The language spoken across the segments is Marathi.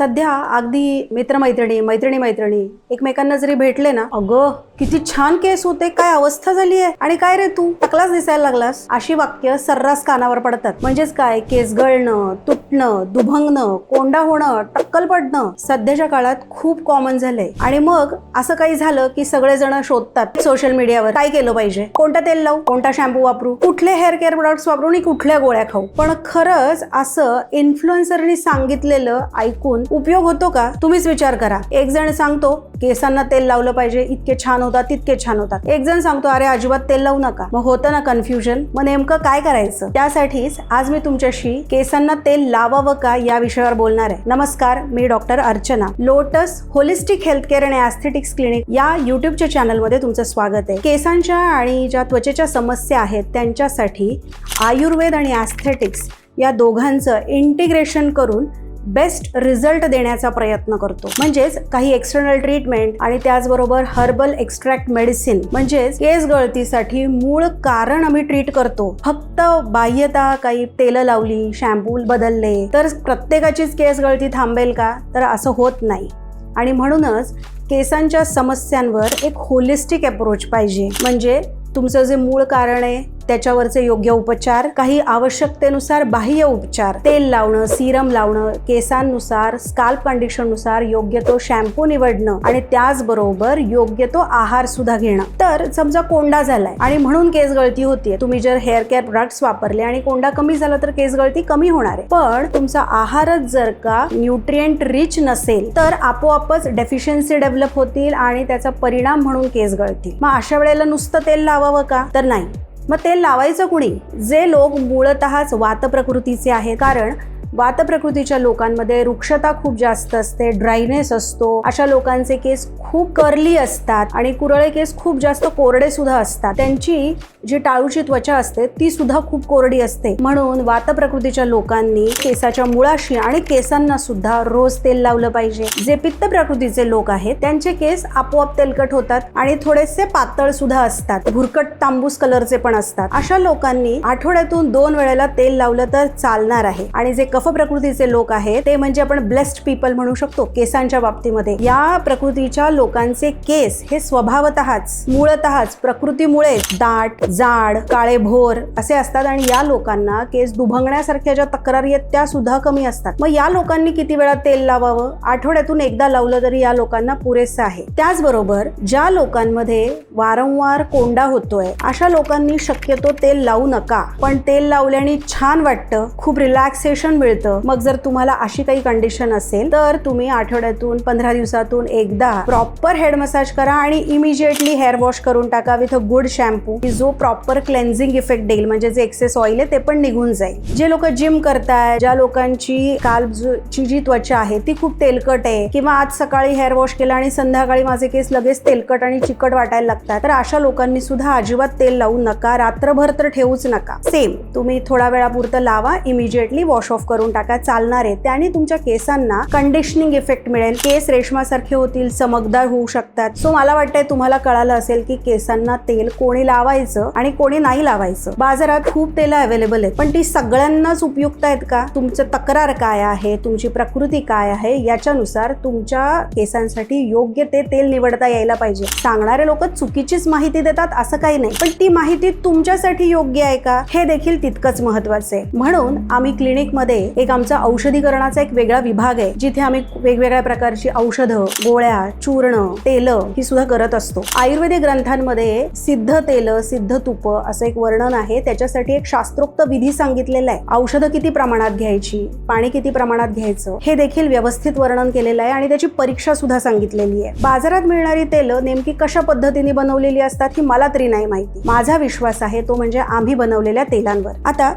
सध्या अगदी मित्रमैत्रिणी मैत्रिणी मैत्रिणी एकमेकांना जरी भेटले ना अगं किती छान केस होते काय अवस्था झाली आहे? आणि काय रे तू? टकलाच दिसायला लागलास? अशी वाक्य सर्रास कानावर पडतात. म्हणजेच काय? केस गळणं तुटणं दुभंगणं कोंडा होणं टक्कल पडणं सध्याच्या काळात खूप कॉमन झालंय. आणि मग असं काही झालं की सगळेजण शोधतात सोशल मीडियावर काय केलं पाहिजे? कोणतं तेल लावू? कोणता शॅम्पू वापरू? कुठले हेअर केअर प्रोडक्ट्स वापरू? आणि कुठल्या गोळ्या खाऊ? पण खरंच असं इन्फ्लुएन्सरनी सांगितलेलं ऐकून उपयोग होतो का? तुम्हीच विचार करा. एक जण सांगतो केसांना तेल लावलं पाहिजे इतके छान होतात तितके छान होतात. एक जण सांगतो अरे अजिबात तेल लावू नका. मग होतं ना कन्फ्युजन मग नेमकं काय करायचं? त्यासाठीच आज मी तुमच्याशी केसांना तेल लावावं का या विषयावर बोलणार आहे. नमस्कार मी doctor Archana. Lotus holistic health care आणि ॲस्थेटिक्स क्लिनिक या युट्यूबच्या चॅनलमध्ये तुमचं स्वागत आहे. केसांच्या आणि ज्या त्वचेच्या समस्या आहेत त्यांच्यासाठी आयुर्वेद आणि ॲस्थेटिक्स या दोघांचं इंटिग्रेशन करून बेस्ट रिझल्ट देण्याचा प्रयत्न करतो. म्हणजेच काही एक्सटर्नल ट्रीटमेंट आणि त्याचबरोबर हर्बल एक्स्ट्रॅक्ट मेडिसिन म्हणजेच केस गळतीसाठी मूळ कारण आम्ही ट्रीट करतो. फक्त बाह्यता काही तेल लावली शॅम्पू बदलले तर प्रत्येकाचीच केस गळती थांबेल का? तर असं होत नाही. आणि म्हणूनच केसांच्या समस्यांवर एक होलिस्टिक अप्रोच पाहिजे. म्हणजे तुमचं जे मूळ कारण आहे त्याच्यावरचे योग्य उपचार काही आवश्यकतेनुसार बाह्य उपचार तेल लावणं सिरम लावणं केसांनुसार स्काल्प कंडिशननुसार योग्य तो शॅम्पू निवडणं आणि त्याचबरोबर योग्य तो आहार सुद्धा घेणं. तर समजा कोंडा झालाय आणि म्हणून केस गळती होतीये. तुम्ही जर हेअर केअर प्रोडक्ट्स वापरले आणि कोंडा कमी झाला तर केस गळती कमी होणार आहे. पण तुमचा आहारच जर का न्यूट्रिएंट रिच नसेल तर आपोआपच डेफिशियन्सी डेव्हलप होतील आणि त्याचा परिणाम म्हणून केस गळतील. मग अशा वेळेला नुसतं तेल लावावं का? तर नाही. मग तेल लावायचं कुणी? जे लोक मूळतःच वात प्रकृतीचे आहेत कारण वात प्रकृतीच्या लोकांमध्ये वृक्षता खूप जास्त असते ड्रायनेस असतो. अशा लोकांचे केस खूप कर्ली असतात आणि कुरळे केस खूप जास्त कोरडे सुद्धा असतात. त्यांची जी टाळूची त्वचा असते ती सुद्धा खूप कोरडी असते. म्हणून वात प्रकृतीच्या लोकांनी केसाच्या मुळाशी आणि केसांना सुद्धा रोज तेल लावलं पाहिजे. जे पित्त प्रकृतीचे लोक आहेत त्यांचे केस आपोआप तेलकट होतात आणि थोडेसे पातळ सुद्धा असतात. भुरकट तांबूस कलरचे पण असतात. अशा लोकांनी आठवड्यातून दोन वेळेला तेल लावलं तर चालणार आहे. आणि जे कफ प्रकृतीचे लोक आहेत ते म्हणजे आपण ब्लेस्ड पीपल म्हणू शकतो केसांच्या बाबतीमध्ये. या प्रकृतीच्या लोकांचे केस हे स्वभावतःच मुळतःच प्रकृतीमुळे दाट जाड काळे भोर असे असतात आणि या लोकांना केस दुभंगण्यासारख्या ज्या तक्रारी आहेत त्या सुद्धा कमी असतात. मग या लोकांनी किती वेळा तेल लावावं? आठवड्यातून एकदा लावलं तरी या लोकांना पुरेसं आहे. त्याचबरोबर ज्या लोकांमध्ये वारंवार कोंडा होतोय अशा लोकांनी शक्यतो तेल लावू नका. पण तेल लावल्याने छान वाटतं खूप रिलॅक्सेशन मिळतं. मग जर तुम्हाला अशी काही कंडिशन असेल तर तुम्ही आठवड्यातून पंधरा दिवसातून एकदा प्रॉपर हेड मसाज करा आणि इमिजिएटली हेअर वॉश करून टाका विथ अ गुड शॅम्पू की जो प्रॉपर क्लेन्झिंग इफेक्ट देईल. म्हणजे जे एक्सेस ऑइल आहे ते पण निघून जाईल. जे लोक जिम करताय ज्या लोकांची कालची जी त्वचा आहे ती खूप तेलकट आहे किंवा आज सकाळी हेअर वॉश केला आणि संध्याकाळी माझे केस लगेच तेलकट आणि चिकट वाटायला लागतात तर अशा लोकांनी सुद्धा अजिबात तेल लावू नका. रात्रभर तर ठेवूच नका. सेम तुम्ही थोडा वेळापुरतं लावा इमिजिएटली वॉश ऑफ करून टाका. चालणार आहे. त्याने तुमच्या केसांना कंडिशनिंग इफेक्ट मिळेल. केस रेशमासारखे होतील चमकदार होऊ शकतात. सो मला वाटतंय तुम्हाला कळालं असेल की केसांना तेल कोणी लावायचं? आणि कोणी नाही लावायचं. बाजारात खूप तेल अवेलेबल आहेत. पण ती सगळ्यांनाच उपयुक्त आहेत का? तुमचं तक्रार काय आहे? तुमची प्रकृती काय आहे? याच्यानुसार तुमच्या केसांसाठी योग्य ते तेल निवडता यायला पाहिजे. सांगणारे लोक चुकीचीच माहिती देतात असं काही नाही. पण ती माहिती तुमच्यासाठी योग्य आहे का? हे देखील तितकंच महत्वाचं आहे. म्हणून आम्ही क्लिनिकमध्ये एक आमचा औषधीकरणाचा एक वेगळा विभाग आहे. जिथे आम्ही वेगवेगळ्या प्रकारची औषधं गोळ्या चूर्ण तेल ही सुद्धा करत असतो. आयुर्वेदिक ग्रंथांमध्ये सिद्ध तेल सिद्ध तुप असं एक वर्णन आहे. त्याच्यासाठी एक शास्त्रोक्त विधी सांगितलेला आहे. औषधं किती प्रमाणात घ्यायची? पाणी किती प्रमाणात घ्यायचं? हे देखील व्यवस्थित वर्णन केलेलं आहे आणि त्याची परीक्षा सुद्धा सांगितलेली आहे. बाजारात मिळणारी तेलं नेमकी कशा पद्धतीने बनवलेली असतात ही मला तरी नाही माहिती. माझा विश्वास आहे तो म्हणजे आम्ही बनवलेल्या तेलांवर. आता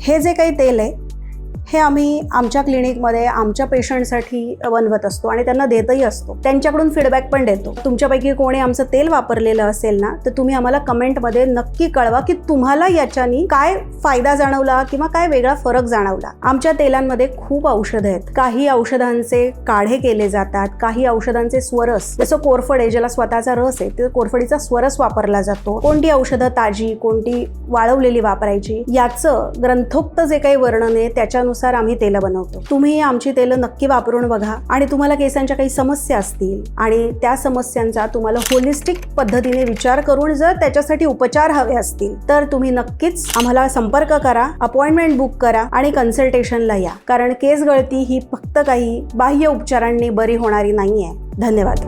हे जे काही तेल आहे हे आम्ही आमच्या क्लिनिकमध्ये आमच्या पेशंटसाठी बनवत असतो आणि त्यांना देतही असतो. त्यांच्याकडून फीडबॅक पण देतो. तुमच्यापैकी कोणी आमचं तेल वापरलेलं असेल ना तर तुम्ही आम्हाला कमेंटमध्ये नक्की कळवा की तुम्हाला याच्यानी काय फायदा जाणवला किंवा काय वेगळा फरक जाणवला. आमच्या तेलांमध्ये खूप औषधं आहेत. काही औषधांचे काढे केले जातात काही औषधांचे स्वरस जसं कोरफड आहे ज्याला स्वतःचा रस आहे ते कोरफडीचा स्वरस वापरला जातो. कोणती औषधं ताजी कोणती वाळवलेली वापरायची याचं ग्रंथोक्त जे काही वर्णन आहे त्याच्यानुसार त्यानुसार आम्ही तेलं बनवतो. तुम्ही आमची तेलं नक्की वापरून बघा आणि तुम्हाला केसांच्या काही समस्या असतील आणि त्या समस्यांचा तुम्हाला होलिस्टिक पद्धतीने विचार करून जर त्याच्यासाठी उपचार हवे असतील तर तुम्ही नक्कीच आम्हाला संपर्क करा अपॉइंटमेंट बुक करा आणि कन्सल्टेशनला या. कारण केस गळती ही फक्त काही बाह्य उपचारांनी बरी होणारी नाहीये. धन्यवाद.